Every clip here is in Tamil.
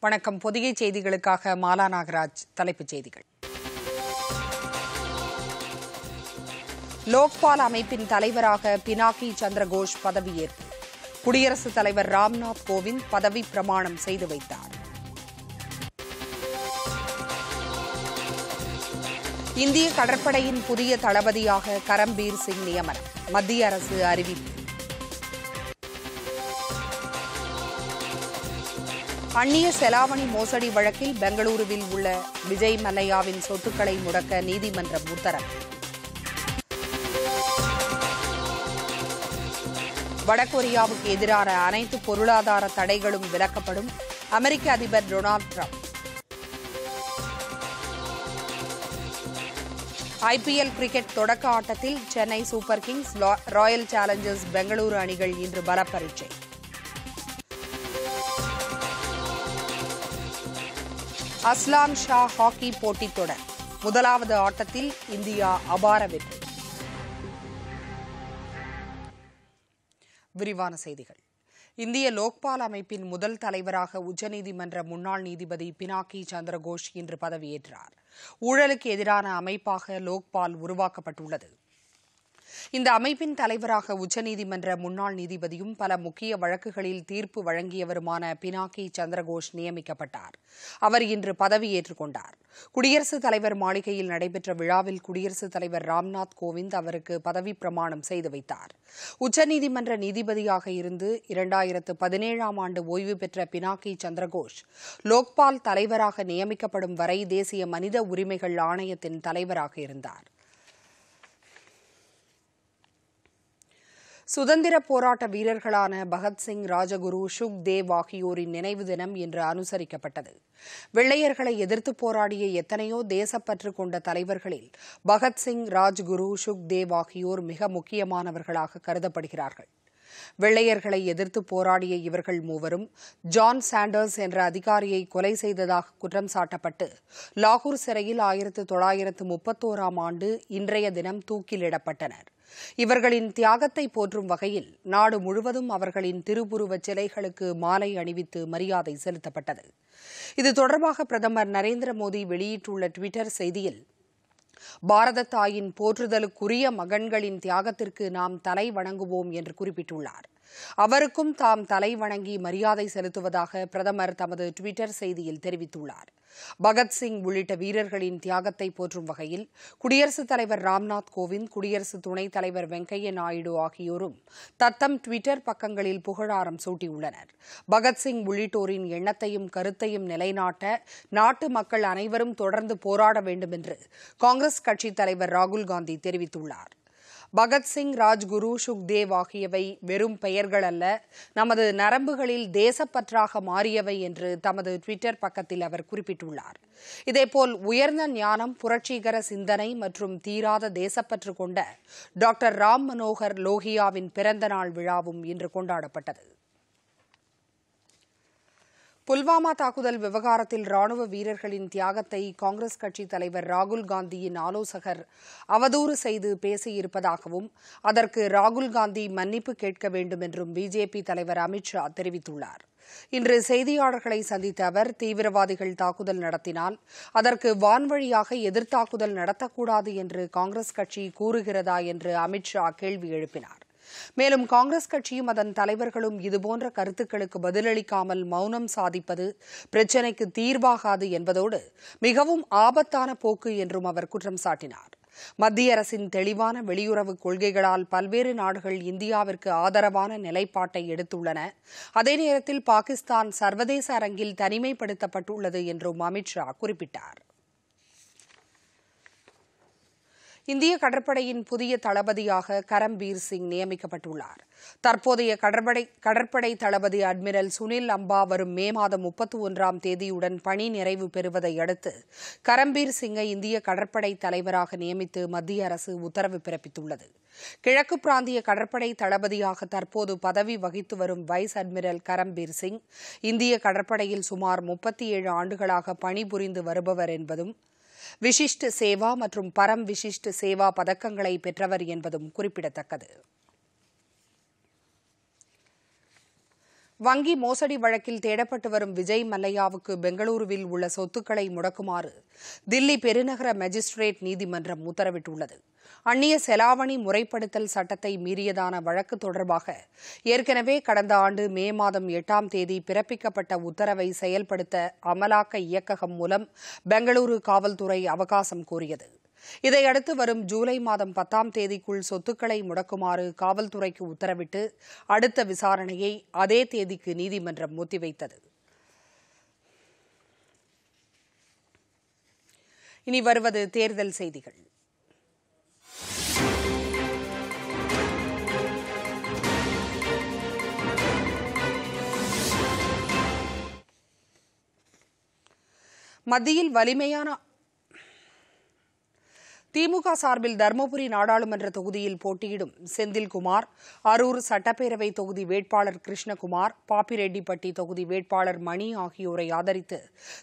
வணக்கம். பொதிகை செய்திகளுக்காக மாலா நாகராஜ் தலைப்புச் செய்திகள். லோக்பால் அமைப்பின் தலைவராக பினாக்கி சந்திரகோஷ் பதவியேற்பு. குடியரசுத் தலைவர் ராம்நாத் கோவிந்த் பதவி பிரமாணம் செய்து வைத்தார். இந்திய கடற்படையின் புதிய தளபதியாக கரம்பீர் சிங் நியமனம். மத்திய அரசு அறிவிப்பு. அந்நிய செலாவணி மோசடி வழக்கில் பெங்களூருவில் உள்ள விஜய் மல்லையாவின் சொத்துக்களை முடக்க நீதிமன்றம் உத்தரவு. வடகொரியாவுக்கு எதிரான அனைத்து பொருளாதார தடைகளும் விலக்கப்படும் அமெரிக்க அதிபர் டொனால்டு டிரம்ப். ஐபிஎல் கிரிக்கெட் தொடக்க ஆட்டத்தில் Chennai Super Kings Royal Challengers Bengaluru அணிகள் இன்று பலப்பரீட்சை. அஸ்லான் ஷா ஹாக்கி போட்டித் தொடர். முதலாவது ஆட்டத்தில் இந்தியா அபார வெற்றி. விரிவான செய்திகள். இந்திய லோக்பால் அமைப்பின் முதல் தலைவராக உச்சநீதிமன்ற முன்னாள் நீதிபதி பினாக்கி சந்திரகோஷ் இன்று பதவியேற்றார். ஊழலுக்கு எதிரான அமைப்பாக லோக்பால் உருவாக்கப்பட்டுள்ளது. இந்த அமைப்பின் தலைவராக உச்சநீதிமன்ற முன்னாள் நீதிபதியும் பல முக்கிய வழக்குகளில் தீர்ப்பு வழங்கியவருமான பினாக்கி சந்திரகோஷ் நியமிக்கப்பட்டார். அவர் இன்று பதவியேற்றுக் கொண்டார். குடியரசுத் தலைவர் மாளிகையில் நடைபெற்ற விழாவில் குடியரசுத் தலைவர் ராம்நாத் கோவிந்த் அவருக்கு பதவி பிரமாணம் செய்து வைத்தார். உச்சநீதிமன்ற நீதிபதியாக இருந்து இரண்டாயிரத்து பதினேழாம் ஆண்டு ஓய்வு பெற்ற பினாக்கி சந்திரகோஷ் லோக்பால் தலைவராக நியமிக்கப்படும் வரை தேசிய மனித உரிமைகள் ஆணையத்தின் தலைவராக இருந்தார். சுதந்திர போராட்ட வீரர்களான பகத்சிங் ராஜகுரு சுக்தேவ் ஆகியோரின் நினைவு தினம் இன்று அனுசரிக்கப்பட்டது. வெள்ளையர்களை எதிர்த்து போராடிய எத்தனையோ தேசப்பற்று கொண்ட தலைவர்களில் பகத்சிங் ராஜ்குரு சுக்தேவ் ஆகியோர் மிக முக்கியமானவர்களாக கருதப்படுகிறார்கள். வெள்ளையர்களை எதிர்த்து போராடிய இவர்கள் மூவரும் ஜான் சாண்டர்ஸ் என்ற அதிகாரியை கொலை செய்ததாக குற்றம் சாட்டப்பட்டு லாகூர் சிறையில் ஆயிரத்து தொள்ளாயிரத்து முப்பத்தோராம் ஆண்டு இன்றைய தினம் தூக்கிலிடப்பட்டனர். இவர்களின் தியாகத்தை போற்றும் வகையில் நாடு முழுவதும் அவர்களின் திருவுருவச் சிலைகளுக்கு மாலை அணிவித்து மரியாதை செலுத்தப்பட்டது. இது தொடர்பாக பிரதமர் நரேந்திர மோடி வெளியிட்டுள்ள டுவிட்டர் செய்தியில் பாரத தாயின் போற்றுதலுக்குரிய மகன்களின் தியாகத்திற்கு நாம் தலை வணங்குவோம் என்று குறிப்பிட்டுள்ளார். அவருக்கும் தாம் தலை வணங்கி மரியாதை செலுத்துவதாக பிரதமர் தமது டுவிட்டர் செய்தியில் தெரிவித்துள்ளார். பகத்சிங் உள்ளிட்ட வீரர்களின் தியாகத்தை போற்றும் வகையில் குடியரசுத் தலைவர் ராம்நாத் கோவிந்த் குடியரசு துணைத் தலைவர் வெங்கையா நாயுடு ஆகியோரும் தத்தம் டுவிட்டர் பக்கங்களில் புகழாரம் சூட்டியுள்ளனர். பகத்சிங் உள்ளிட்டோரின் எண்ணத்தையும் கருத்தையும் நிலைநாட்ட நாட்டு மக்கள் அனைவரும் தொடர்ந்து போராட வேண்டும் என்று காங்கிரஸ் கட்சித் தலைவர் ராகுல் காந்தி தெரிவித்துள்ளார். பகத்சிங் ராஜ்குரு சுக்தேவ் ஆகியவை வெறும் பெயர்கள் அல்ல. நமது நரம்புகளில் தேசப்பற்றாக மாறியவை என்று தமது டுவிட்டர் பக்கத்தில் அவர் குறிப்பிட்டுள்ளார். இதேபோல் உயர்ந்த ஞானம் புரட்சிகர சிந்தனை மற்றும் தீராத தேசப்பற்று கொண்ட டாக்டர் ராம் மனோகர் லோகியாவின் பிறந்த நாள் விழாவும் இன்று கொண்டாடப்பட்டது. புல்வாமா தாக்குதல் விவகாரத்தில் ராணுவ வீரர்களின் தியாகத்தை காங்கிரஸ் கட்சித் தலைவர் ராகுல் காந்தியின் ஆலோசகர் அவதூறு செய்து பேசியிருப்பதாகவும் அதற்கு ராகுல் காந்தி மன்னிப்பு கேட்க வேண்டும் என்றும் பிஜேபி தலைவர் அமித்ஷா தெரிவித்துள்ளார். இன்று செய்தியாளர்களை சந்தித்த அவர் தீவிரவாதிகள் தாக்குதல் நடத்தினால் அதற்கு வான்வழியாக எதிர்த்தாக்குதல் நடத்தக்கூடாது என்று காங்கிரஸ் கட்சி கூறுகிறதா என்று அமித்ஷா கேள்வி எழுப்பினார். மேலும் காங்கிரஸ் கட்சியும் அதன் தலைவர்களும் இதுபோன்ற கருத்துக்களுக்கு பதிலளிக்காமல் மௌனம் சாதிப்பது பிரச்சினைக்கு தீர்வாகாது என்பதோடு மிகவும் ஆபத்தான போக்கு என்றும் அவர் குற்றம் சாட்டினார். மத்திய அரசின் தெளிவான வெளியுறவு கொள்கைகளால் பல்வேறு நாடுகள் இந்தியாவிற்கு ஆதரவான நிலைப்பாட்டை எடுத்துள்ளன. அதே நேரத்தில் பாகிஸ்தான் சர்வதேச அரங்கில் தனிமைப்படுத்தப்பட்டுள்ளது என்றும் அமித்ஷா குறிப்பிட்டார். இந்திய கடற்படையின் புதிய தளபதியாக கரம்பீர் சிங் நியமிக்கப்பட்டுள்ளார். தற்போதைய கடற்படை கடற்படை தளபதி அட்மிரல் சுனில் அம்பா வரும் மே மாதம் முப்பத்தி ஒன்றாம் தேதியுடன் பணி நிறைவு பெறுவதை அடுத்து கரம்பீர் சிங்கை இந்திய கடற்படை தலைவராக நியமித்து மத்திய அரசு உத்தரவு பிறப்பித்துள்ளது. கிழக்கு பிராந்திய கடற்படை தளபதியாக தற்போது பதவி வகித்து வரும் வைஸ் அட்மிரல் கரம்பீர் சிங் இந்திய கடற்படையில் சுமார் முப்பத்தி ஏழு ஆண்டுகளாக பணிபுரிந்து வருபவர் என்பதும் விசிஷ்ட் சேவா மற்றும் பரம் விசிஷ்ட் சேவா பதக்கங்களை பெற்றவர் என்பதும் குறிப்பிடத்தக்கது. வங்கி மோசடி வழக்கில் தேடப்பட்டு வரும் விஜய் மல்லையாவுக்கு பெங்களூருவில் உள்ள சொத்துக்களை முடக்குமாறு தில்லி பெருநகர மேஜிஸ்ட்ரேட் நீதிமன்றம் உத்தரவிட்டுள்ளது. அந்நிய செலாவணி முறைப்படுத்தல் சட்டத்தை மீறியதான வழக்கு தொடர்பாக ஏற்கனவே கடந்த ஆண்டு மே மாதம் எட்டாம் தேதி பிறப்பிக்கப்பட்ட உத்தரவை செயல்படுத்த அமலாக்க இயக்ககம் மூலம் பெங்களூரு காவல்துறை அவகாசம் கோரியது. இதையடுத்து வரும் ஜூலை மாதம் பத்தாம் தேதிக்குள் சொத்துக்களை முடக்குமாறு காவல்துறைக்கு உத்தரவிட்டு அடுத்த விசாரணையை அதே தேதிக்கு நீதிமன்றம் ஒத்திவைத்தது. இனி வருவது தேர்தல் செய்திகள். மத்தியில் வலிமையான திமுக சார்பில் தருமபுரி நாடாளுமன்ற தொகுதியில் போட்டியிடும் செந்தில்குமார் அரூர் சட்டப்பேரவை தொகுதி வேட்பாளர் கிருஷ்ணகுமார் பாப்பிரெட்டிப்பட்டி தொகுதி வேட்பாளர் மணி ஆகியோரை ஆதரித்து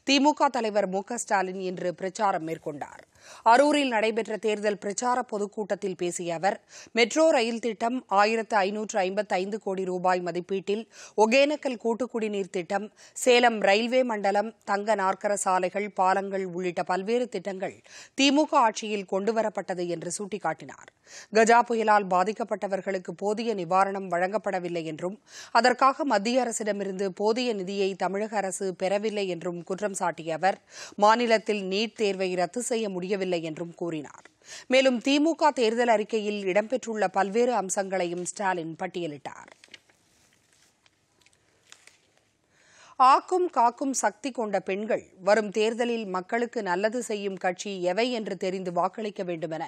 திமுக தலைவர் மு ஸ்டாலின் இன்று பிரச்சாரம் மேற்கொண்டார். அரூரில் நடைபெற்ற தேர்தல் பிரச்சார பொதுக்கூட்டத்தில் பேசிய அவர் மெட்ரோ ரயில் திட்டம் ஆயிரத்து ஐநூற்று ஐம்பத்தைந்து கோடி ரூபாய் மதிப்பீட்டில் ஒகேனக்கல் கூட்டுக்குடிநீர் திட்டம் சேலம் ரயில்வே மண்டலம் தங்க நாற்கர சாலைகள் பாலங்கள் உள்ளிட்ட பல்வேறு திட்டங்கள் திமுக ஆட்சியில் கொண்டுவரப்பட்டது என்று சுட்டிக்காட்டினார். கஜா புயலால் பாதிக்கப்பட்டவர்களுக்கு போதிய நிவாரணம் வழங்கப்படவில்லை என்றும் அதற்காக மத்திய அரசிடமிருந்து போதிய நிதியை தமிழக அரசு பெறவில்லை என்றும் குற்றம் சாட்டிய அவர் மாநிலத்தில் நீட் தேர்வை ரத்து செய்ய முடியும் முடியவில்லை என்றும் கூறினார். மேலும் திமுக தேர்தல் அறிக்கையில் இடம்பெற்றுள்ள பல்வேறு அம்சங்களையும் ஸ்டாலின் பட்டியலிட்டார். ஆக்கும் காக்கும் சக்தி கொண்ட பெண்கள் வரும் தேர்தலில் மக்களுக்கு நல்லது செய்யும் கட்சி எவை என்று தெரிந்து வாக்களிக்க வேண்டும் என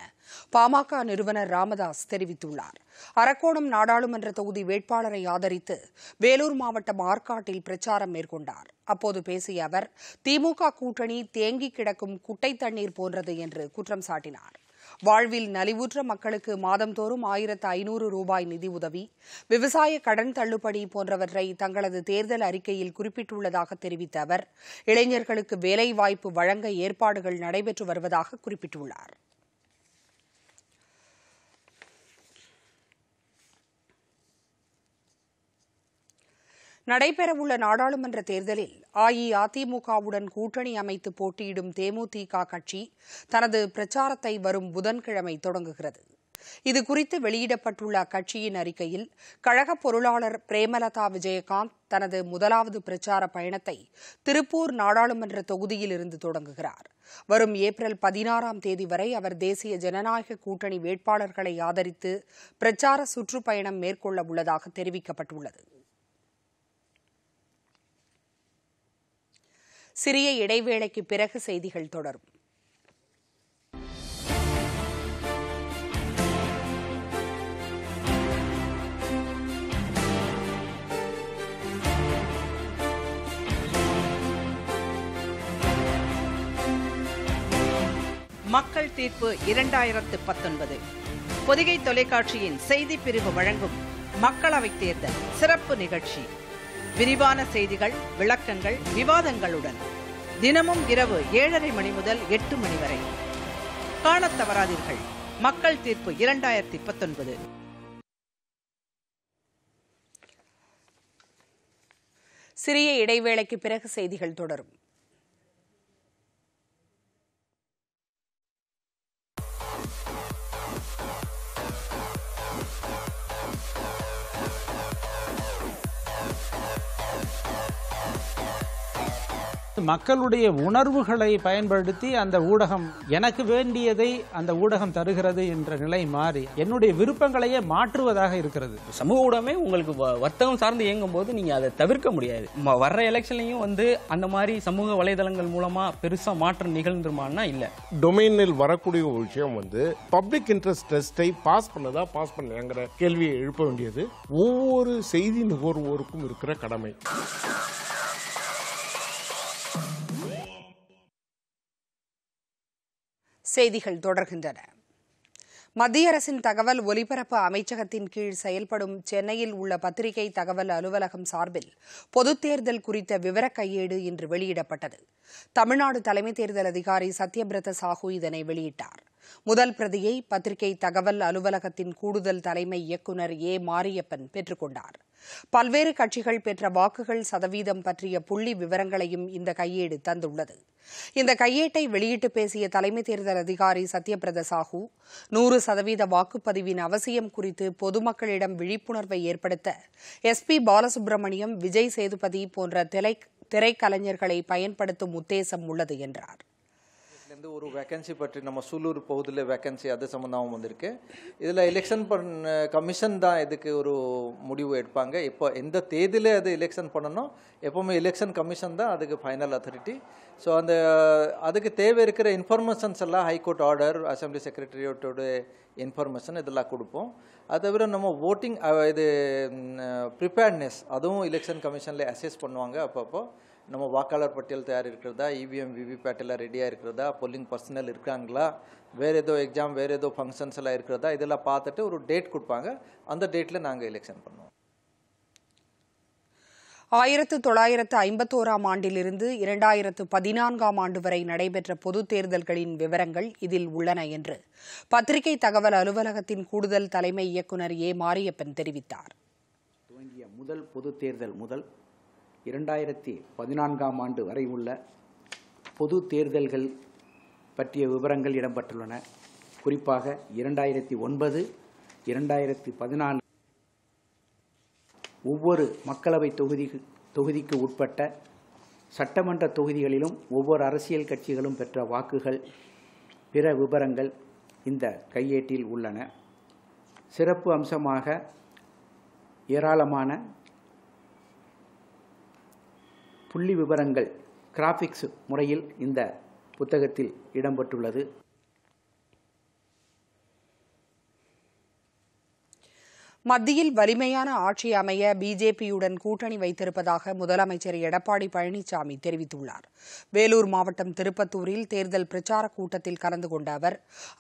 பாமக நிறுவனர் ராமதாஸ் தெரிவித்துள்ளார். அரக்கோணம் நாடாளுமன்ற தொகுதி வேட்பாளரை ஆதரித்து வேலூர் மாவட்டம் ஆற்காட்டில் பிரச்சாரம் மேற்கொண்டார். அப்போது பேசிய அவர் திமுக கூட்டணி தேங்கி கிடக்கும் குட்டை தண்ணீர் போன்றது என்று குற்றம் சாட்டினார். வாழ்வில் நலிவுற்ற மக்களுக்கு மாதந்தோறும் ஆயிரத்து ஐநூறு ரூபாய் நிதி உதவி விவசாய கடன் தள்ளுபடி போன்றவற்றை தங்களது தேர்தல் அறிக்கையில் குறிப்பிட்டுள்ளதாக தெரிவித்த அவர் இளைஞர்களுக்கு வேலைவாய்ப்பு வழங்க ஏற்பாடுகள் நடைபெற்று வருவதாக குறிப்பிட்டுள்ளார். நடைபெறவுள்ள நாடாளுமன்ற தேர்தலில் அஇஅதிமுகவுடன் கூட்டணி அமைத்து போட்டியிடும் தேமுதிக கட்சி தனது பிரச்சாரத்தை வரும் புதன்கிழமை தொடங்குகிறது. இதுகுறித்து வெளியிடப்பட்டுள்ள அக்கட்சியின் அறிக்கையில் கழக பொருளாளர் பிரேமலதா விஜயகாந்த் தனது முதலாவது பிரச்சார பயணத்தை திருப்பூர் நாடாளுமன்ற தொகுதியில் இருந்து தொடங்குகிறார். வரும் ஏப்ரல் பதினாறாம் தேதி வரை அவர் தேசிய ஜனநாயக கூட்டணி வேட்பாளர்களை ஆதரித்து பிரச்சார சுற்றுப்பயணம் மேற்கொள்ள உள்ளதாக தெரிவிக்கப்பட்டுள்ளது. சிறிய இடைவேளைக்கு பிறகு செய்திகள் தொடரும். மக்கள் தீர்ப்பு இரண்டாயிரத்து பத்தொன்பது. பொதிகை தொலைக்காட்சியின் செய்தி பிரிவு வழங்கும் மக்களவைத் தேர்தல் சிறப்பு நிகழ்ச்சி. விரிவான செய்திகள் விளக்கங்கள் விவாதங்களுடன் தினமும் இரவு ஏழரை மணி முதல் எட்டு மணி வரை. காணத் தவறாதீர்கள். மக்கள் தீர்ப்பு இரண்டாயிரத்தி பத்தொன்பது. சிறிய இடைவேளைக்கு பிறகு செய்திகள் தொடரும். மக்களுடைய உணர்வுகளை பயன்படுத்தி அந்த ஊடகம் எனக்கு வேண்டியதை அந்த ஊடகம் தருகிறது என்ற நிலை மாறி என்னுடைய விருப்பங்களையே மாற்றுவதாக இருக்கிறது. சமூக ஊடகமே உங்களுக்கு வ- வர்த்தகம் சார்ந்து இயங்கும் போது நீங்க அதை தவிர்க்க முடியாது. ம- வர்ற எலெக்ஷன்லையும் வந்து அந்த மாதிரி சமூக வலைதளங்கள் மூலமா பெருசா மாற்றம் நிகழ்ந்துருமான்னா இல்ல. டொமைனில் வரக்கூடிய ஒரு விஷயம் வந்து பப்ளிக் இன்ட்ரெஸ்ட் டெஸ்டை பாஸ் பண்ணதா பாஸ் பண்ணலையாங்கிற கேள்வியை எழுப்ப வேண்டியது ஒவ்வொரு செய்தி நுகர்வோருக்கும் இருக்கிற கடமை. செய்திகள் தொடர்கின்றன. மத்திய அரசின் தகவல் ஒலிபரப்பு அமைச்சகத்தின் கீழ் செயல்படும் சென்னையில் உள்ள பத்திரிகை தகவல் அலுவலகம் சார்பில் பொதுத் தேர்தல் குறித்த விவரக் கையேடு இன்று வெளியிடப்பட்டது. தமிழ்நாடு தலைமை தேர்தல் அதிகாரி சத்யபிரத சாஹூ இதனை வெளியிட்டார். முதல் பிரதியை பத்திரிகை தகவல் அலுவலகத்தின் கூடுதல் தலைமை இயக்குநர் ஏ மாரியப்பன் பெற்றுக்கொண்டார். பல்வேறு கட்சிகள் பெற்ற வாக்குகள் சதவீதம் பற்றிய புள்ளி விவரங்களையும் இந்த கையேடு தந்துள்ளது. இந்த கையேட்டை வெளியிட்டு பேசிய தலைமை தேர்தல் அதிகாரி சத்யபிரத சாஹூ நூறு சதவீத வாக்குப்பதிவின் அவசியம் குறித்து பொதுமக்களிடம் விழிப்புணர்வை ஏற்படுத்த எஸ் பி பாலசுப்ரமணியம் விஜய் சேதுபதி போன்ற திரை திரைக்கலைஞர்களை பயன்படுத்தும் உத்தேசம் உள்ளது என்றார். வந்து ஒரு வேக்கன்சி பற்றி நம்ம சூலூர் பகுதியில் வேக்கன்சி அது சம்மந்தமாகவும் வந்திருக்கு. இதில் எலெக்ஷன் பண்ண கமிஷன் தான் இதுக்கு ஒரு முடிவு எடுப்பாங்க. இப்போ எந்த தேதியில் அது எலெக்ஷன் பண்ணணும் எப்போவுமே எலெக்ஷன் கமிஷன் தான் அதுக்கு ஃபைனல் அத்தாரிட்டி ஸோ அந்த அதுக்கு தேவை இருக்கிற இன்ஃபர்மேஷன்ஸ் எல்லாம் ஹைகோர்ட் ஆர்டர் அசம்பிளி செக்ரட்டரியேட்டோட இன்ஃபர்மேஷன் இதெல்லாம் கொடுப்போம். அது தவிர நம்ம ஓட்டிங் இது ப்ரிப்பேர்ட்னஸ் அதுவும் எலெக்ஷன் கமிஷனில் அசஸ் பண்ணுவாங்க அப்பப்போ. நம்ம வாக்காளர் பட்டியல் தயார் இருக்கிறதா இவிஎம் விவிபேட் எல்லாம் ரெடியாக இருக்கிறதா பொல்லிங் பர்சனல் இருக்காங்களா வேறு ஏதோ எக்ஸாம் வேறு ஏதோ ஃபங்க்ஷன்ஸ் எல்லாம் இருக்கிறதா இதெல்லாம் பார்த்துட்டு ஒரு டேட் கொடுப்பாங்க. அந்த டேட்டில் நாங்கள் எலெக்ஷன் பண்ணுவோம். ஆயிரத்து தொள்ளாயிரத்து ஐம்பத்தோராம் ஆண்டிலிருந்து இரண்டாயிரத்து பதினான்காம் ஆண்டு வரை நடைபெற்ற பொதுத் தேர்தல்களின் விவரங்கள் இதில் உள்ளன என்று பத்திரிகை தகவல் அலுவலகத்தின் கூடுதல் தலைமை இயக்குநர் ஏ மாரியப்பன் தெரிவித்தார். துவங்கிய முதல் பொது தேர்தல் முதல் இரண்டாயிரத்தி பதினான்காம் ஆண்டு வரை உள்ள பொது தேர்தல்கள் பற்றிய விவரங்கள் இடம்பெற்றுள்ளன. குறிப்பாக இரண்டாயிரத்தி ஒன்பது இரண்டாயிரத்தி பதினான்கு ஒவ்வொரு மக்களவை தொகுதி தொகுதிக்கு உட்பட்ட சட்டமன்ற தொகுதிகளிலும் ஒவ்வொரு அரசியல் கட்சிகளும் பெற்ற வாக்குகள் பிற விவரங்கள் இந்த கையேட்டில் உள்ளன. சிறப்பு அம்சமாக ஏராளமான புள்ளி விவரங்கள் கிராஃபிக்ஸ் முறையில் இந்த புத்தகத்தில் இடம்பெற்றுள்ளது. மத்தியில் வலிமையான ஆட்சி அமைய பிஜேபியுடன் கூட்டணி வைத்திருப்பதாக முதலமைச்சர் எடப்பாடி பழனிசாமி தெரிவித்துள்ளார். வேலூர் மாவட்டம் திருப்பத்தூரில் தேர்தல் பிரச்சார கூட்டத்தில் கலந்து கொண்ட அவர்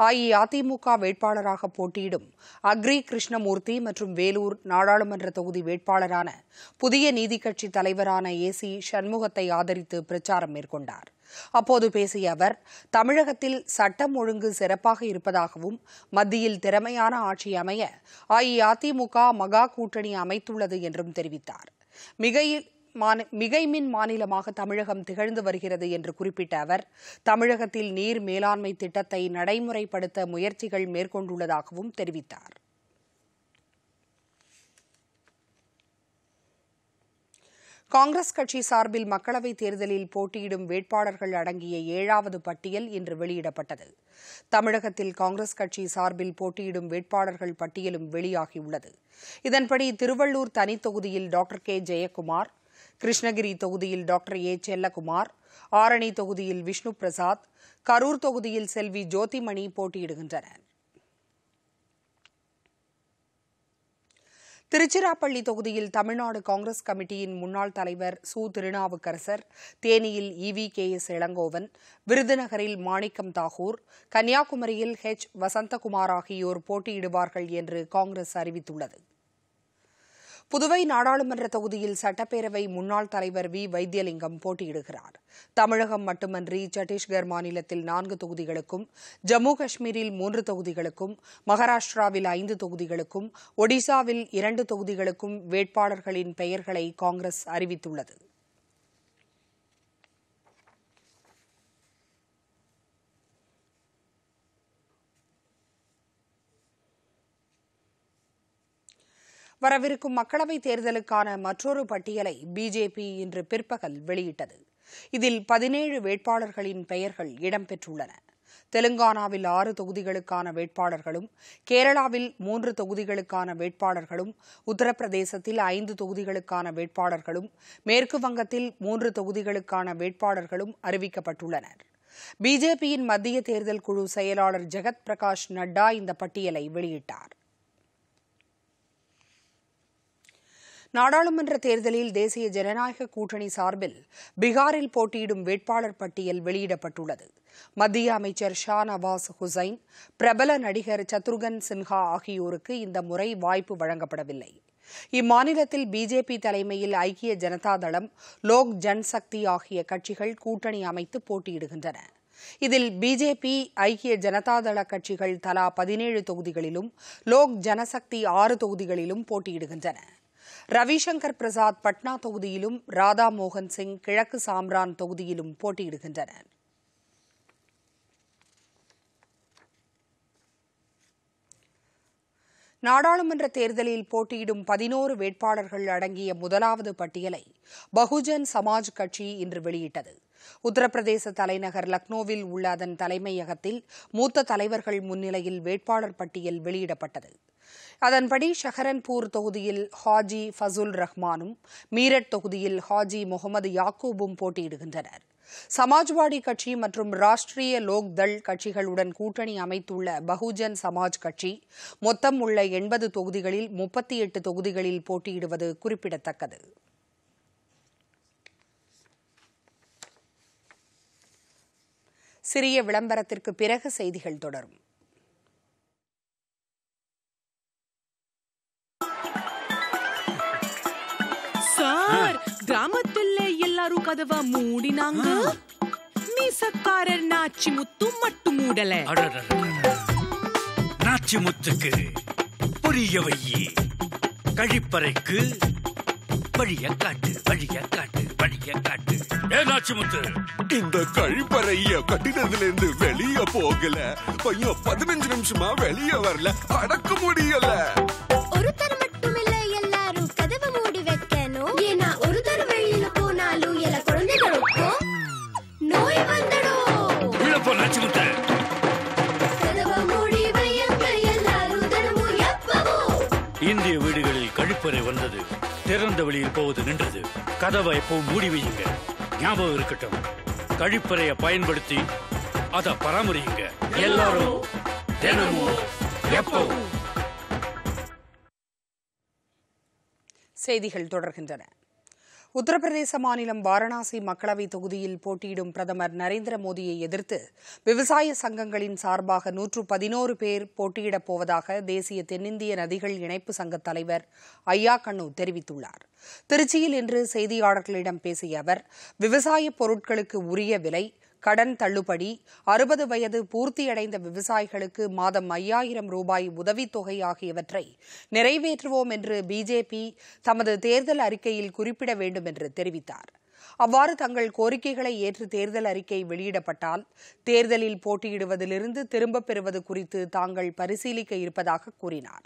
அஇஅதிமுக வேட்பாளராக போட்டியிடும் அக்ரி கிருஷ்ணமூர்த்தி மற்றும் வேலூர் நாடாளுமன்ற தொகுதி வேட்பாளரான புதிய நீதி கட்சி தலைவரான ஏ சி சண்முகத்தை ஆதரித்து பிரச்சாரம் மேற்கொண்டார். அப்போது பேசிய அவர் தமிழகத்தில் சட்டம் ஒழுங்கு சிறப்பாக இருப்பதாகவும் மத்தியில் திறமையான ஆட்சி அமைய அஇஅதிமுக மகா கூட்டணி அமைத்துள்ளது என்றும் தெரிவித்தார். மிகையில் மிகைமின் மாநிலமாக தமிழகம் திகழ்ந்து வருகிறது என்று குறிப்பிட்ட அவர் தமிழகத்தில் நீர் மேலாண்மை திட்டத்தை நடைமுறைப்படுத்த முயற்சிகள் மேற்கொண்டுள்ளதாகவும் தெரிவித்தார். காங்கிரஸ் கட்சி சார்பில் மக்களவைத் தேர்தலில் போட்டியிடும் வேட்பாளர்கள் அடங்கிய ஏழாவது பட்டியல் இன்று வெளியிடப்பட்டது. தமிழகத்தில் காங்கிரஸ் கட்சி சார்பில் போட்டியிடும் வேட்பாளர்கள் பட்டியலும் வெளியாகியுள்ளது. இதன்படி திருவள்ளூர் தனித் தொகுதியில் டாக்டர் கே. ஜெயக்குமார் கிருஷ்ணகிரி தொகுதியில் டாக்டர் ஏ. செல்லகுமார் ஆரணி தொகுதியில் விஷ்ணு பிரசாத் கரூர் தொகுதியில் செல்வி ஜோதிமணி போட்டியிடுகின்றனர். திருச்சிராப்பள்ளி தொகுதியில் தமிழ்நாடு காங்கிரஸ் கமிட்டியின் முன்னாள் தலைவர் சு. திருநாவுக்கரசர் தேனியில் இவி கே. எஸ். இளங்கோவன் விருதுநகரில் மாணிக்கம் தாகூர் கன்னியாகுமரியில் ஹெச். வசந்தகுமார் ஆகியோர் போட்டியிடுவார்கள் என்று காங்கிரஸ் அறிவித்துள்ளது. புதுவை நாடாளுமன்ற தொகுதியில் சட்டப்பேரவை முன்னாள் தலைவர் வி. வைத்தியலிங்கம் போட்டியிடுகிறார். தமிழகம் மட்டுமன்றி சத்தீஸ்கர் மாநிலத்தில் நான்கு தொகுதிகளுக்கும் ஜம்மு காஷ்மீரில் மூன்று தொகுதிகளுக்கும் மகாராஷ்டிராவில் ஐந்து தொகுதிகளுக்கும் ஒடிசாவில் இரண்டு தொகுதிகளுக்கும் வேட்பாளர்களின் பெயர்களை காங்கிரஸ் அறிவித்துள்ளது. வரவிருக்கும் மக்களவைத் தேர்தலுக்கான மற்றொரு பட்டியலை பிஜேபி இன்று பிற்பகல் வெளியிட்டது. இதில் பதினேழு வேட்பாளர்களின் பெயர்கள் இடம்பெற்றுள்ளன. தெலுங்கானாவில் ஆறு தொகுதிகளுக்கான வேட்பாளர்களும் கேரளாவில் மூன்று தொகுதிகளுக்கான வேட்பாளர்களும் உத்தரப்பிரதேசத்தில் ஐந்து தொகுதிகளுக்கான வேட்பாளர்களும் மேற்கு வங்கத்தில் மூன்று தொகுதிகளுக்கான வேட்பாளர்களும் அறிவிக்கப்பட்டுள்ளனர். பிஜேபியின் மத்திய தேர்தல் குழு செயலாளர் ஜெகத் பிரகாஷ் நட்டா இந்த பட்டியலை வெளியிட்டார். நாடாளுமன்ற தேர்தலில் தேசிய ஜனநாயக கூட்டணி சார்பில் பீகாரில் போட்டியிடும் வேட்பாளர் பட்டியல் வெளியிடப்பட்டுள்ளது. மத்திய அமைச்சர் ஷா நவாஸ் ஹுசைன் பிரபல நடிகர் சத்ருகன் சின்ஹா ஆகியோருக்கு இந்த முறை வாய்ப்பு வழங்கப்படவில்லை. இம்மாநிலத்தில் பிஜேபி தலைமையில் ஐக்கிய ஜனதா தளம் லோக் ஜன்சக்தி ஆகிய கட்சிகள் கூட்டணி அமைத்து போட்டியிடுகின்றன. இதில் பிஜேபி ஐக்கிய ஜனதாதள கட்சிகள் தலா பதினேழு தொகுதிகளிலும் லோக் ஜனசக்தி ஆறு தொகுதிகளிலும் போட்டியிடுகின்றன. ரவிசங்கர் பிரசாத் பட்னா தொகுதியிலும் ராதா மோகன் சிங் கிழக்கு சாம்ரான் தொகுதியிலும் போட்டியிடுகின்றனர். நாடாளுமன்ற தேர்தலில் போட்டியிடும் பதினோரு வேட்பாளர்கள் அடங்கிய முதலாவது பட்டியலை பகுஜன் சமாஜ் கட்சி இன்று வெளியிட்டது. உத்தரப்பிரதேச தலைநகர் லக்னோவில் உள்ள அதன் தலைமையகத்தில் மூத்த தலைவர்கள் முன்னிலையில் வேட்பாளர் பட்டியல் வெளியிடப்பட்டது. அதன்படி ஷஹரன்பூர் தொகுதியில் ஹாஜி ஃபசுல் ரஹ்மானும் மீரட் தொகுதியில் ஹாஜி முகமது யாக்கூபும் போட்டியிடுகின்றனர். சமாஜ்வாடி கட்சி மற்றும் ராஷ்டிரிய லோக் தள் கட்சிகளுடன் கூட்டணி அமைத்துள்ள பகுஜன் சமாஜ் கட்சி மொத்தம் உள்ள எண்பது தொகுதிகளில் முப்பத்தி எட்டு தொகுதிகளில் போட்டியிடுவது குறிப்பிடத்தக்கது. சிறிய விளம்பரத்திற்கு பிறகு செய்திகள் தொடரும். கிராமத்துல எல்லாரும் கதவா மூடினாங்க. மீசக்காரர் நாச்சி முத்து மட்டும் மூடல. நாச்சி முத்துக்கு புரிய வையி. கழிப்பறைக்கு வழிய காட்டு வழிய காட்டு வழிய காட்டு. ஏ முத்து. இந்த கழிப்பறைய கட்டினதுல இருந்து வெளிய போகல. பையன் பதினஞ்சு நிமிஷமா வெளிய வரல. அடக்க முடியல. வீடுகளில் வந்தது. திறந்த வழியில் போவது நின்றது. கதவை எப்பவும் மூடி வையுங்க. ஞாபகம் இருக்கட்டும். கழிப்பறைய பயன்படுத்தி அதை பராமரியுங்க. எல்லாரும் தினமும் எப்பவும். செய்திகள் தொடர்கின்றன. உத்தரப்பிரதேச மாநிலம் வாரணாசி மக்களவைத் தொகுதியில் போட்டியிடும் பிரதமர் நரேந்திர மோடியை எதிர்த்து விவசாய சங்கங்களின் சார்பாக நூற்று பதினோரு பேர் போட்டியிடப் போவதாக தேசிய தென்னிந்திய நதிகள் இணைப்பு சங்க தலைவர் ஐயா கண்ணு தெரிவித்துள்ளார். திருச்சியில் இன்று செய்தியாளர்களிடம் பேசிய அவர் விவசாய பொருட்களுக்கு உரிய விலை கடன் தள்ளுபடி அறுபது வயது பூர்த்தியடைந்த விவசாயிகளுக்கு மாதம் ஐயாயிரம் ரூபாய் உதவித்தொகை ஆகியவற்றை நிறைவேற்றுவோம் என்று பிஜேபி தமது தேர்தல் அறிக்கையில் குறிப்பிட வேண்டும் என்று தெரிவித்தார். அவ்வாறு தங்கள் கோரிக்கைகளை ஏற்று தேர்தல் அறிக்கை வெளியிடப்பட்டால் தேர்தலில் போட்டியிடுவதிலிருந்து திரும்பப் பெறுவது குறித்து தாங்கள் பரிசீலிக்க இருப்பதாக கூறினார்.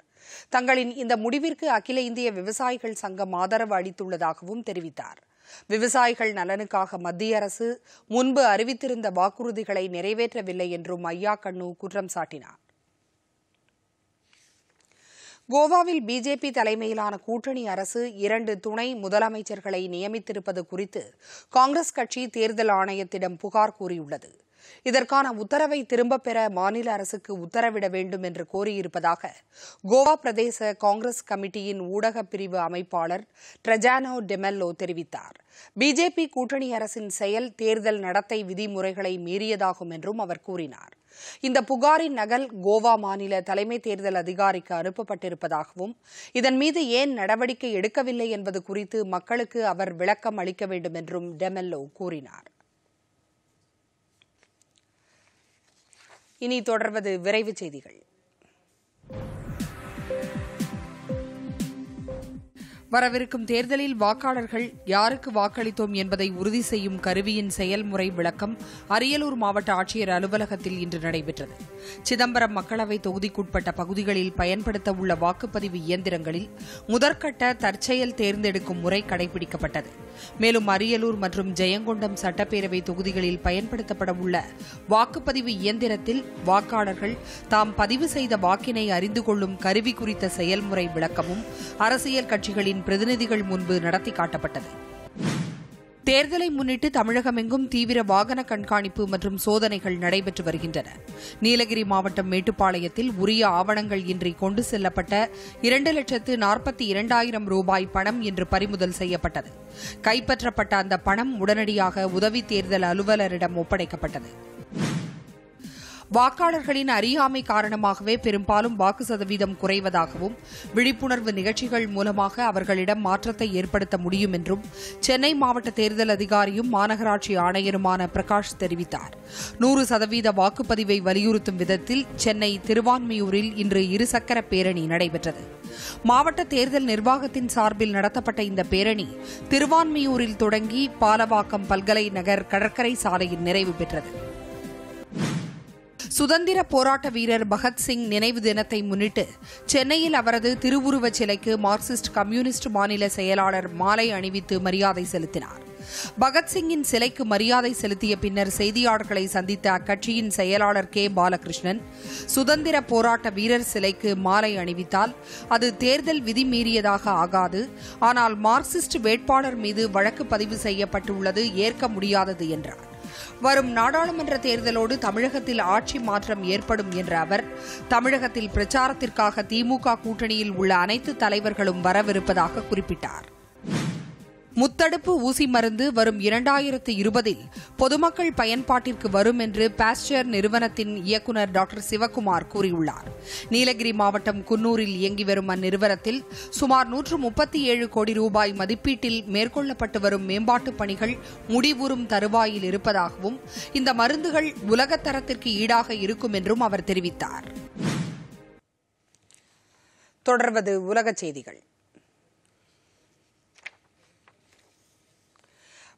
தங்களின் இந்த முடிவிற்கு அகில இந்திய விவசாயிகள் சங்கம் ஆதரவு அளித்துள்ளதாகவும் தெரிவித்தார். விவசாயிகள் நலனுக்காக மத்திய அரசு முன்பு அறிவித்திருந்த வாக்குறுதிகளை நிறைவேற்றவில்லை என்றும் ஐயா கண்ணு குற்றம் சாட்டினார். கோவாவில் பிஜேபி தலைமையிலான கூட்டணி அரசு இரண்டு துணை முதலமைச்சர்களை நியமித்திருப்பது குறித்து காங்கிரஸ் கட்சி தேர்தல் ஆணையத்திடம் புகார் கூறியுள்ளது. இதற்கான உத்தரவை திரும்பப் பெற மாநில அரசுக்கு உத்தரவிட வேண்டும் என்று கோரியிருப்பதாக கோவா பிரதேச காங்கிரஸ் கமிட்டியின் ஊடகப் பிரிவு அமைப்பாளர் ட்ரஜானோ டெமெல்லோ தெரிவித்தார். பிஜேபி கூட்டணி அரசின் செயல் தேர்தல் நடத்தை விதிமுறைகளை மீறியதாகும் என்றும் அவர் கூறினார். இந்த புகாரின் நகல் கோவா மாநில தலைமை தேர்தல் அதிகாரிக்கு அனுப்பப்பட்டிருப்பதாகவும் இதன் மீது ஏன் நடவடிக்கை எடுக்கவில்லை என்பது குறித்து மக்களுக்கு அவர் விளக்கம் அளிக்க வேண்டும் என்றும் டெமெல்லோ கூறினார். இனி தொடர்வது விரைவு செய்திகள். வரவிருக்கும் தேர்தலில் வாக்காளர்கள் யாருக்கு வாக்களித்தோம் என்பதை உறுதி செய்யும் கருவியின் செயல்முறை விளக்கம் அரியலூர் மாவட்ட ஆட்சியர் அலுவலகத்தில் இன்று நடைபெற்றது. சிதம்பரம் மக்களவை தொகுதிக்குட்பட்ட பகுதிகளில் பயன்படுத்த உள்ள வாக்குப்பதிவு இயந்திரங்களில் முதற்கட்ட தற்செயல் தேர்ந்தெடுக்கும் முறை கடைபிடிக்கப்பட்டது. மேலும் அரியலூர் மற்றும் ஜெயங்கொண்டம் சட்டப்பேரவை தொகுதிகளில் பயன்படுத்தப்பட உள்ள வாக்குப்பதிவு இயந்திரத்தில் வாக்காளர்கள் தாம் பதிவு செய்த வாக்கினை அறிந்து கொள்ளும் கருவி குறித்த செயல்முறை விளக்கமும் அரசியல் கட்சிகளின் பிரதிநிதிகள் முன்பு நடத்தி காட்டப்பட்டது. தேர்தலை முன்னிட்டு தமிழகமெங்கும் தீவிர வாகன கண்காணிப்பு மற்றும் சோதனைகள் நடைபெற்று வருகின்றன. நீலகிரி மாவட்டம் மேட்டுப்பாளையத்தில் உரிய ஆவணங்கள் இன்றி கொண்டு செல்லப்பட்ட இரண்டு லட்சத்து நாற்பத்தி இரண்டாயிரம் ரூபாய் பணம் இன்று பறிமுதல் செய்யப்பட்டது. கைப்பற்றப்பட்ட அந்த பணம் உடனடியாக உதவி தேர்தல் அலுவலரிடம் ஒப்படைக்கப்பட்டது. வாக்காளர்களின் அறியாமை காரணமாகவே பெரும்பாலும் வாக்கு சதவீதம் குறைவதாகவும் விழிப்புணர்வு நிகழ்ச்சிகள் மூலமாக அவர்களிடம் மாற்றத்தை ஏற்படுத்த முடியும் என்றும் சென்னை மாவட்ட தேர்தல் அதிகாரியும் மாநகராட்சி ஆணையருமான பிரகாஷ் தெரிவித்தார். நூறு சதவீத வாக்குப்பதிவை வலியுறுத்தும் விதத்தில் சென்னை திருவான்மியூரில் இன்று இருசக்கர பேரணி நடைபெற்றது. மாவட்ட தேர்தல் நிர்வாகத்தின் சார்பில் நடத்தப்பட்ட இந்த பேரணி திருவான்மியூரில் தொடங்கி பாலவாக்கம் பல்கலை நகர் கடற்கரை சாலையில் நிறைவு பெற்றது. சுதந்திர போராட்ட வீரர் பகத்சிங் நினைவு தினத்தை முன்னிட்டு சென்னையில் அவரது திருவுருவச் சிலைக்கு மார்க்சிஸ்ட் கம்யூனிஸ்ட் மாநில செயலாளர் மாலை அணிவித்து மரியாதை செலுத்தினார். பகத்சிங்கின் சிலைக்கு மரியாதை செலுத்திய பின்னர் செய்தியாளர்களை சந்தித்த அக்கட்சியின் செயலாளர் கே. பாலகிருஷ்ணன் சுதந்திர போராட்ட வீரர் சிலைக்கு மாலை அணிவித்தால் அது தேர்தல் விதி மீறியதாக ஆகாது ஆனால் மார்க்சிஸ்ட் வேட்பாளர் மீது வழக்கு பதிவு செய்யப்பட்டுள்ளது ஏற்க முடியாதது என்றார். வரும் நாடாளுமன்ற தேர்தலோடு தமிழகத்தில் ஆட்சி மாற்றம் ஏற்படும் என்ற அவர் தமிழகத்தில் பிரச்சாரத்திற்காக திமுக கூட்டணியில் உள்ள அனைத்து தலைவர்களும் வரவிருப்பதாக குறிப்பிட்டார். முத்தடுப்பு ஊசி மருந்து வரும் இரண்டாயிரத்து இருபதில் பொதுமக்கள் பயன்பாட்டிற்கு வரும் என்று பாஸ்டர் நிறுவனத்தின் இயக்குநர் டாக்டர் சிவக்குமார் கூறியுள்ளார். நீலகிரி மாவட்டம் குன்னூரில் இயங்கி வரும் அந்நிறுவனத்தில் சுமார் நூற்று முப்பத்தி ஏழு கோடி ரூபாய் மதிப்பீட்டில் மேற்கொள்ளப்பட்டு வரும் மேம்பாட்டுப் பணிகள் முடிவுறும் தருவாயில் இருப்பதாகவும் இந்த மருந்துகள் உலகத்தரத்திற்கு ஈடாக இருக்கும் என்றும் அவர் தெரிவித்தார். தொடர்வது உலகச் செய்திகள்.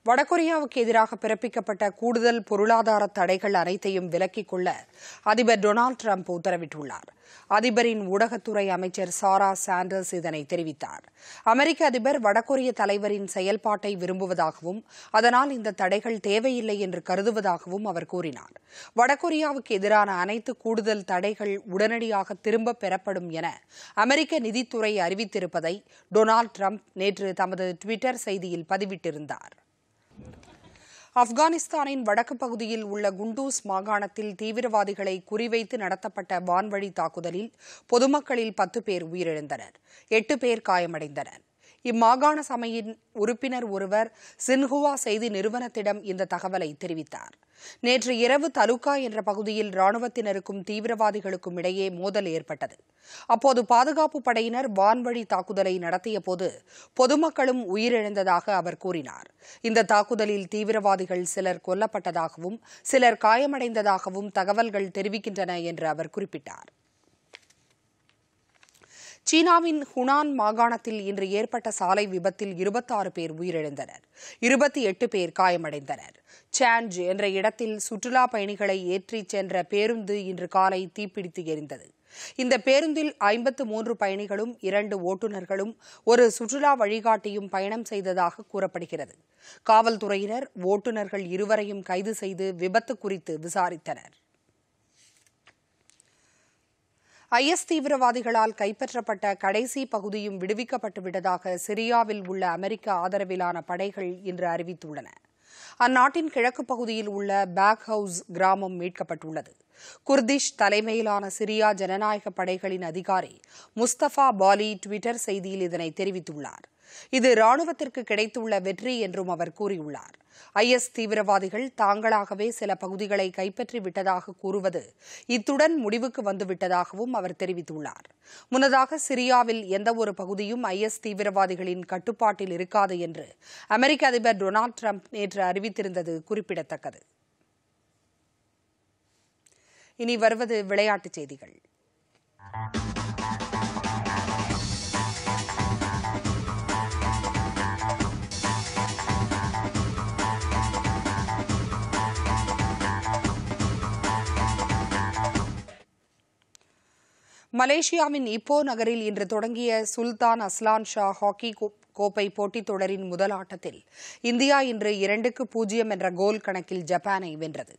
வடகொரியாவுக்கு எதிராக பிறப்பிக்கப்பட்ட கூடுதல் பொருளாதார தடைகள் அனைத்தையும் விலக்கிக் கொள்ள அதிபர் டொனால்டு டிரம்ப் உத்தரவிட்டுள்ளார். அதிபரின் ஊடகத்துறை அமைச்சர் சாரா சாண்டர்ஸ் இதனை தெரிவித்தார். அமெரிக்க அதிபர் வடகொரிய தலைவரின் செயல்பாட்டை விரும்புவதாகவும் அதனால் இந்த தடைகள் தேவையில்லை என்று கருதுவதாகவும் அவர் கூறினார். வடகொரியாவுக்கு எதிரான அனைத்து கூடுதல் தடைகள் உடனடியாக திரும்பப் பெறப்படும் என அமெரிக்க நிதித்துறை அறிவித்திருப்பதை டொனால்டு டிரம்ப் நேற்று தமது டுவிட்டர் செய்தியில் பதிவிட்டிருந்தார். ஆப்கானிஸ்தானின் வடக்கு பகுதியில் உள்ள குண்டூஸ் மாகாணத்தில் தீவிரவாதிகளை குறிவைத்து நடத்தப்பட்ட வான்வழி தாக்குதலில் பொதுமக்களில் பத்து பேர் உயிரிழந்தனர். எட்டு பேர் காயமடைந்தனர். இம்மாகாண சபையின் உறுப்பினர் ஒருவர் சின்ஹுவா செய்தி நிறுவனத்திடம் இந்த தகவலை தெரிவித்தார். நேற்று இரவு தலுக்கா என்ற பகுதியில் ராணுவத்தினருக்கும் தீவிரவாதிகளுக்கும் இடையே மோதல் ஏற்பட்டது. அப்போது பாதுகாப்பு படையினர் வான்வழி தாக்குதலை நடத்தியபோது பொதுமக்களும் உயிரிழந்ததாக அவர் கூறினார். இந்த தாக்குதலில் தீவிரவாதிகள் சிலர் கொல்லப்பட்டதாகவும் சிலர் காயமடைந்ததாகவும் தகவல்கள் தெரிவிக்கின்றன என்று அவர் குறிப்பிட்டார். சீனாவின் ஹுனான் மாகாணத்தில் இன்று ஏற்பட்ட சாலை விபத்தில் இருபத்தாறு பேர் உயிரிழந்தனர். இருபத்தி எட்டு பேர் காயமடைந்தனர். சான்ஜ் என்ற இடத்தில் சுற்றுலா பயணிகளை ஏற்றிச் சென்ற பேருந்து இன்று காலை தீப்பிடித்து எரிந்தது. இந்த பேருந்தில் ஐம்பத்து மூன்று பயணிகளும் இரண்டு ஓட்டுநர்களும் ஒரு சுற்றுலா வழிகாட்டியும் பயணம் செய்ததாக கூறப்படுகிறது. காவல்துறையினர் ஓட்டுநர்கள் இருவரையும் கைது செய்து விபத்து குறித்து விசாரித்தனர். ஐஎஸ் தீவிரவாதிகளால் கைப்பற்றப்பட்ட கடைசி பகுதியும் விடுவிக்கப்பட்டு விட்டதாக சிரியாவில் உள்ள அமெரிக்க ஆதரவிலான படைகள் இன்று அறிவித்துள்ளன. அந்நாட்டின் கிழக்கு பகுதியில் உள்ள பேக் ஹவுஸ் கிராமம் மீட்கப்பட்டுள்ளது. குர்திஷ் தலைமையிலான சிரியா ஜனநாயக படைகளின் அதிகாரி முஸ்தபா பாலி டுவிட்டர் செய்தியில் இதனை தெரிவித்துள்ளார். இது ராணுவத்திற்கு கிடைத்துள்ள வெற்றி என்றும் அவர் கூறியுள்ளார். ஐஎஸ் தீவிரவாதிகள் தாங்களாகவே சில பகுதிகளை கைப்பற்றி விட்டதாக கூறுவது இத்துடன் முடிவுக்கு வந்துவிட்டதாகவும் அவர் தெரிவித்துள்ளார். முன்னதாக சிரியாவில் எந்தவொரு பகுதியும் ஐஎஸ் தீவிரவாதிகளின் கட்டுப்பாட்டில் இருக்காது என்று அமெரிக்க அதிபர் டொனால்டு டிரம்ப் நேற்று அறிவித்திருந்தது குறிப்பிடத்தக்கது. இனி வருவது விளையாட்டுச் செய்திகள். மலேசியாவின் இப்போ நகரில் இன்று தொடங்கிய சுல்தான் அஸ்லான் ஷா ஹாக்கி கோப்பை போட்டித் தொடரின் முதல் ஆட்டத்தில் இந்தியா இன்று இரண்டுக்கு பூஜ்ஜியம் என்ற கோல் கணக்கில் ஜப்பானை வென்றது.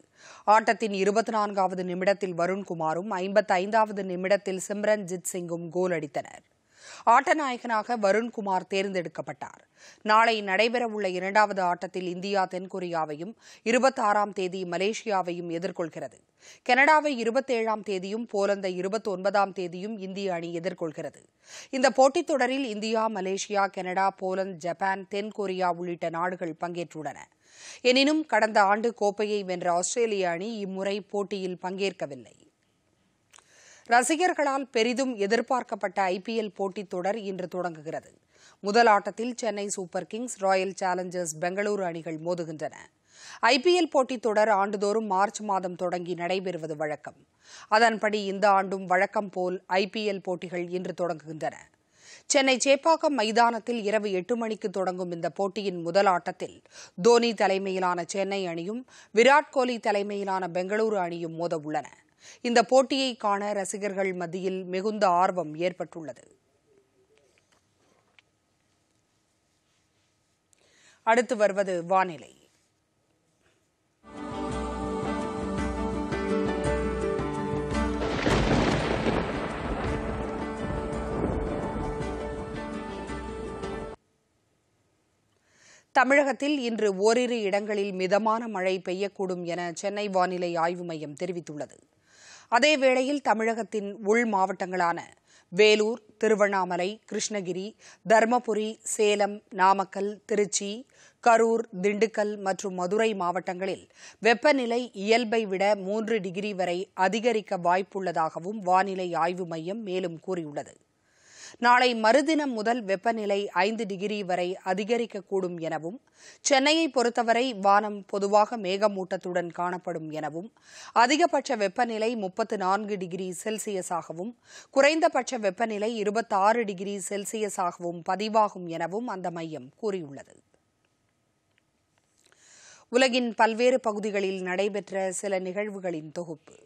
ஆட்டத்தின் இருபத்தி நான்காவது நிமிடத்தில் வருண்குமாரும் ஐம்பத்தி ஐந்தாவது நிமிடத்தில் சிம்ரன்ஜித் சிங்கும் கோல் அடித்தனர். ஆட்டநாயகனாக வருண்குமார் தேர்ந்தெடுக்கப்பட்டார். நாளை நடைபெறவுள்ள இரண்டாவது ஆட்டத்தில் இந்தியா தென்கொரியாவையும் இருபத்தாறாம் தேதி மலேசியாவையும் எதிர்கொள்கிறது. கனடாவை இருபத்தேழாம் தேதியும் போலந்தை இருபத்தி ஒன்பதாம் தேதியும் இந்திய அணி எதிர்கொள்கிறது. இந்த போட்டித் தொடரில் India Malaysia Canada Poland Japan தென்கொரியா உள்ளிட்ட நாடுகள் பங்கேற்றுள்ளன. எனினும் கடந்த ஆண்டு கோப்பையை வென்ற ஆஸ்திரேலிய அணி இம்முறை போட்டியில் பங்கேற்கவில்லை. ரசிகர்களால் பெரிதும் எதிர்பார்க்கப்பட்ட ஐபிஎல் போட்டித் தொடர் இன்று தொடங்குகிறது. முதல் ஆட்டத்தில் Chennai Super Kings Royal Challengers Bengaluru அணிகள் மோதுகின்றன. ஐபிஎல் போட்டித் தொடர் ஆண்டுதோறும் மார்ச் மாதம் தொடங்கி நடைபெறுவது வழக்கம். அதன்படி இந்த ஆண்டும் வழக்கம் போல் ஐபிஎல் போட்டிகள் இன்று தொடங்குகின்றன. சென்னை சேப்பாக்கம் மைதானத்தில் இரவு எட்டு மணிக்கு தொடங்கும் இந்த போட்டியின் முதல் ஆட்டத்தில் தோனி தலைமையிலான சென்னை அணியும் விராட் கோலி தலைமையிலான பெங்களூரு அணியும் மோத உள்ளன இந்த போட்டியை காண ரசிகர்கள் மத்தியில் மிகுந்த ஆர்வம் ஏற்பட்டுள்ளது. அடுத்து வருவது வானிலை. தமிழகத்தில் இன்று ஓரிரு இடங்களில் மிதமான மழை பெய்யக்கூடும் என சென்னை வானிலை ஆய்வு மையம் தெரிவித்துள்ளது. அதேவேளையில் தமிழகத்தின் உள் மாவட்டங்களான வேலூர் திருவண்ணாமலை கிருஷ்ணகிரி தருமபுரி சேலம் நாமக்கல் திருச்சி கரூர் திண்டுக்கல் மற்றும் மதுரை மாவட்டங்களில் வெப்பநிலை இயல்பை விட மூன்று டிகிரி வரை அதிகரிக்க வாய்ப்புள்ளதாகவும் வானிலை ஆய்வு மையம் மேலும் கூறியுள்ளது. நாளை மறுதினம் முதல் வெப்பநிலை ஐந்து டிகிரி வரை அதிகரிக்கக்கூடும் எனவும் சென்னையை பொறுத்தவரை வானம் பொதுவாக மேகமூட்டத்துடன் காணப்படும் எனவும் அதிகபட்ச வெப்பநிலை முப்பத்து நான்கு டிகிரி செல்சியஸாகவும் குறைந்தபட்ச வெப்பநிலை இருபத்தாறு டிகிரி செல்சியஸாகவும் பதிவாகும் எனவும் அந்த மையம் கூறியுள்ளது. உலகின் பல்வேறு பகுதிகளில் நடைபெற்ற சில நிகழ்வுகளின் தொகுப்பு.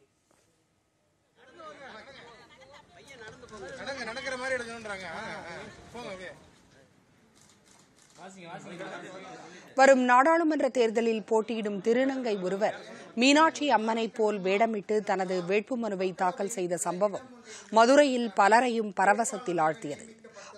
வரும் நாடாளுமன்ற தேர்தலில் போட்டியிடும் திருநங்கை ஒருவர் மீனாட்சி அம்மனைப் போல் வேடமிட்டு தனது வேட்புமனுவை தாக்கல் செய்த சம்பவம் மதுரையில் பலரையும் பரவசத்தில் ஆழ்த்தியது.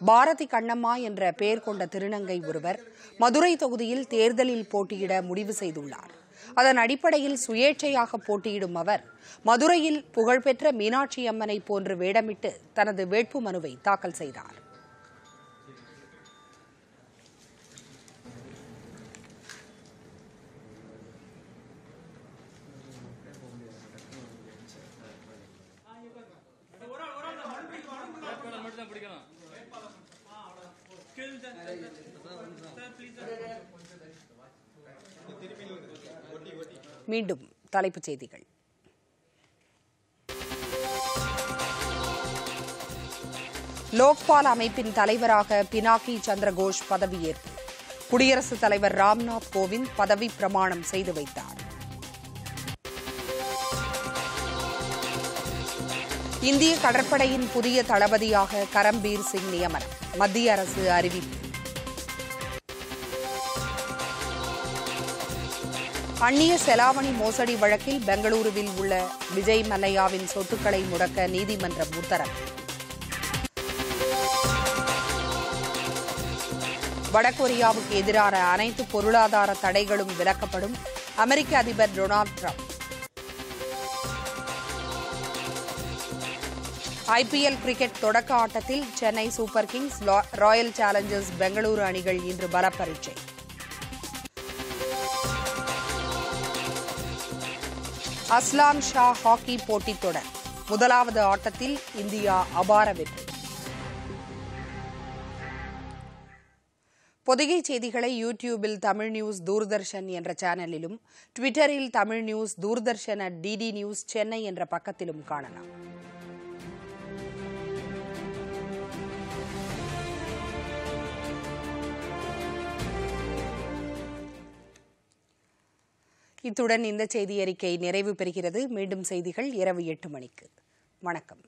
பாரதி கண்ணம்மா என்ற பெயர் கொண்ட திருநங்கை ஒருவர் மதுரை தொகுதியில் தேர்தலில் போட்டியிட முடிவு செய்துள்ளார். அதன் அடிப்படையில் சுயேட்சையாக போட்டியிடும் அவர் மதுரையில் புகழ்பெற்ற மீனாட்சி அம்மனை போன்று வேடமிட்டு தனது வேட்புமனுவை தாக்கல் செய்தார். மீண்டும் தலைப்புச் செய்திகள். லோக்பால் அமைப்பின் தலைவராக பினாக்கி சந்திரகோஷ் பதவியேற்பு. குடியரசுத் தலைவர் ராம்நாத் கோவிந்த் பதவி பிரமாணம் செய்து வைத்தார். இந்திய கடற்படையின் புதிய தளபதியாக கரம்பீர் சிங் நியமனம். மத்திய அரசு அறிவிப்பு. அந்நிய செலாவணி மோசடி வழக்கில் பெங்களூருவில் உள்ள விஜய் மல்லையாவின் சொத்துக்களை முடக்க நீதிமன்றம் உத்தரவு. வடகொரியாவுக்கு எதிரான அனைத்து பொருளாதார தடைகளும் விலக்கப்படும் அமெரிக்க அதிபர் டொனால்டு ட்ரம்ப். ஐபிஎல் கிரிக்கெட் தொடக்க ஆட்டத்தில் Chennai Super Kings Royal Challengers Bengaluru அணிகள் இன்று பலப்பரீட்சை. அஸ்லான் ஷா ஹாக்கி போட்டித் தொடர். முதலாவது ஆட்டத்தில் இந்தியா அபார வெற்றி. பொதிகை செய்திகளை யூடியூபில் தமிழ் நியூஸ் தூர்தர்ஷன் என்ற சேனலிலும் ட்விட்டரில் Tamil news Doordarshan at DD news Chennai என்ற பக்கத்திலும் காணலாம். இத்துடன் இந்த செய்தி அறிக்கை நிறைவு பெறுகிறது. மீண்டும் செய்திகள் இரவு எட்டு மணிக்கு. வணக்கம்.